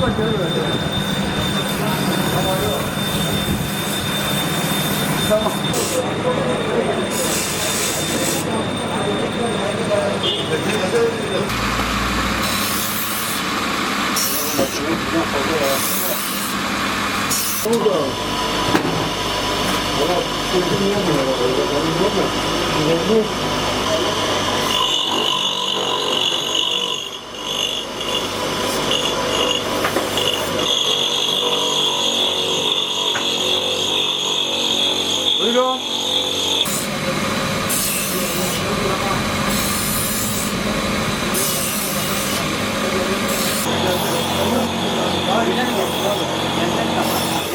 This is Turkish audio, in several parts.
Buyurun.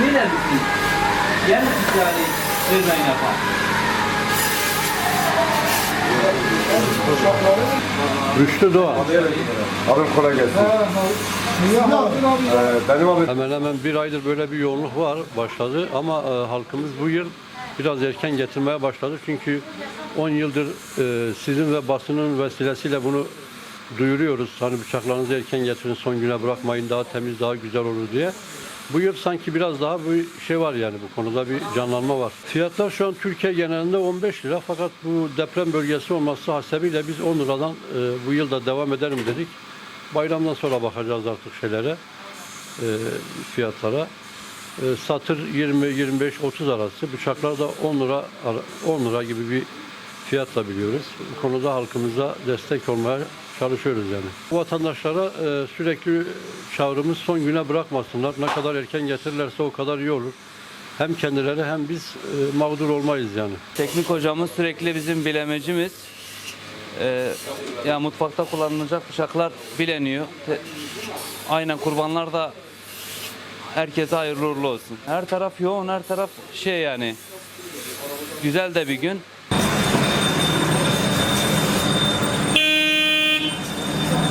Neler bütün? Yer yani sözden yapan. Rüştü Doğan. Abim kolay gelsin. Ee, benim abim Hemen hemen bir aydır böyle bir yoğunluk var başladı ama e, halkımız bu yıl biraz erken getirmeye başladı. Çünkü 10 yıldır e, sizin ve basının vesilesiyle bunu duyuruyoruz. Hani bıçaklarınızı erken getirin son güne bırakmayın daha temiz daha güzel olur diye. Bu yıl sanki biraz daha bir şey var yani bu konuda bir canlanma var. Fiyatlar şu an Türkiye genelinde 15 lira fakat bu deprem bölgesi olması hasebiyle biz 10 liradan e, bu yılda devam edelim dedik. Bayramdan sonra bakacağız artık şeylere e, fiyatlara. E, satır 20 25 30 arası, bıçaklar da 10 lira ara- 10 lira gibi bir fiyatla biliyoruz. Bu konuda halkımıza destek olmaya çalışıyoruz yani. Bu vatandaşlara e, sürekli çağrımız son güne bırakmasınlar. Ne kadar erken getirirlerse o kadar iyi olur. Hem kendileri hem biz e, mağdur olmayız yani. Teknik hocamız sürekli bizim bilemecimiz. Ee, ya mutfakta kullanılacak bıçaklar bileniyor. Te- aynen kurbanlar da herkese hayırlı uğurlu olsun. Her taraf yoğun, her taraf şey yani. Güzel de bir gün.